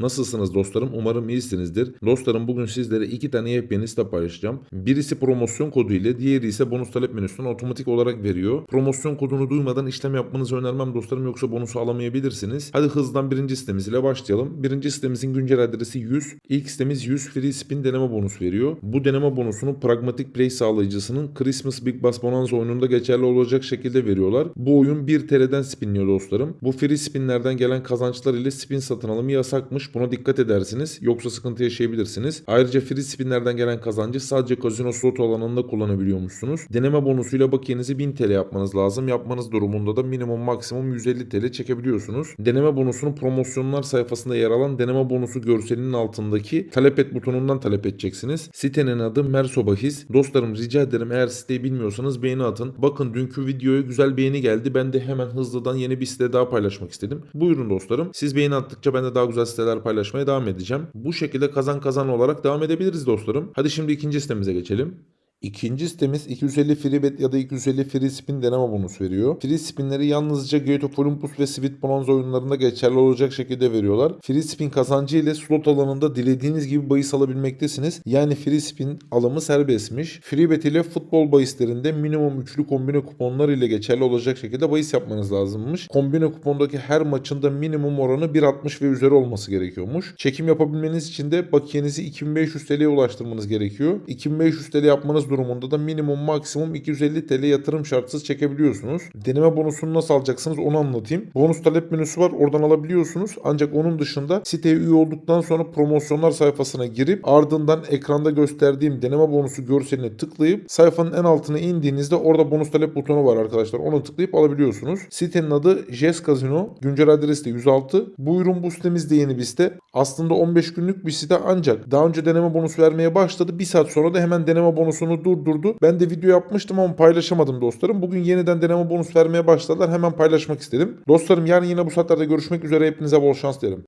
Nasılsınız dostlarım? Umarım iyisinizdir. Dostlarım bugün sizlere iki tane yepyeni site paylaşacağım. Birisi promosyon kodu ile diğeri ise bonus talep menüsünden otomatik olarak veriyor. Promosyon kodunu duymadan işlem yapmanızı önermem dostlarım yoksa bonusu alamayabilirsiniz. Hadi hızdan birinci sitemiz ile başlayalım. Birinci sitemizin güncel adresi 100. İlk sitemiz 100 free spin deneme bonus veriyor. Bu deneme bonusunu Pragmatic Play sağlayıcısının Christmas Big Bass Bonanza oyununda geçerli olacak şekilde veriyorlar. Bu oyun 1 TL'den spinliyor dostlarım. Bu free spinlerden gelen kazançlar ile spin satın alımı yasakmış. Buna dikkat edersiniz. Yoksa sıkıntı yaşayabilirsiniz. Ayrıca free spinlerden gelen kazancı sadece kazino slot alanında kullanabiliyormuşsunuz. Deneme bonusuyla bakiyenizi 1000 TL yapmanız lazım. Yapmanız durumunda da minimum maksimum 150 TL çekebiliyorsunuz. Deneme bonusunu promosyonlar sayfasında yer alan deneme bonusu görselinin altındaki talep et butonundan talep edeceksiniz. Sitenin adı Merso Bahis. Dostlarım rica ederim eğer siteyi bilmiyorsanız beğeni atın. Bakın dünkü videoya güzel beğeni geldi. Ben de hemen hızlıdan yeni bir site daha paylaşmak istedim. Buyurun dostlarım. Siz beğeni attıkça ben de daha güzel siteler paylaşmaya devam edeceğim. Bu şekilde kazan kazan olarak devam edebiliriz dostlarım. Hadi şimdi ikinci sitemize geçelim. İkinci sitemiz 250 free bet ya da 250 free spin deneme bonus veriyor. Free spinleri yalnızca Gate of Olympus ve Sweet Bonanza oyunlarında geçerli olacak şekilde veriyorlar. Free spin kazancı ile slot alanında dilediğiniz gibi bahis alabilmektesiniz. Yani free spin alımı serbestmiş. Free bet ile futbol bahislerinde minimum üçlü kombine kuponlar ile geçerli olacak şekilde bahis yapmanız lazımmış. Kombine kupondaki her maçında minimum oranı 1.60 ve üzeri olması gerekiyormuş. Çekim yapabilmeniz için de bakiyenizi 2500 TL'ye ulaştırmanız gerekiyor. 2500 TL yapmanız durumunda da minimum maksimum 250 TL yatırım şartsız çekebiliyorsunuz. Deneme bonusunu nasıl alacaksınız onu anlatayım. Bonus talep menüsü var oradan alabiliyorsunuz. Ancak onun dışında siteye üye olduktan sonra promosyonlar sayfasına girip ardından ekranda gösterdiğim deneme bonusu görseline tıklayıp sayfanın en altına indiğinizde orada bonus talep butonu var arkadaşlar. Ona tıklayıp alabiliyorsunuz. Sitenin adı Jes Casino. Güncel adresi de 106. Bu ürün bu sitemizde yeni bir site. Aslında 15 günlük bir site ancak daha önce deneme bonusu vermeye başladı. Bir saat sonra da hemen deneme bonusunu durdurdu. Ben de video yapmıştım ama paylaşamadım dostlarım. Bugün yeniden deneme bonus vermeye başladılar. Hemen paylaşmak istedim. Dostlarım yarın yine bu saatlerde görüşmek üzere. Hepinize bol şans dilerim.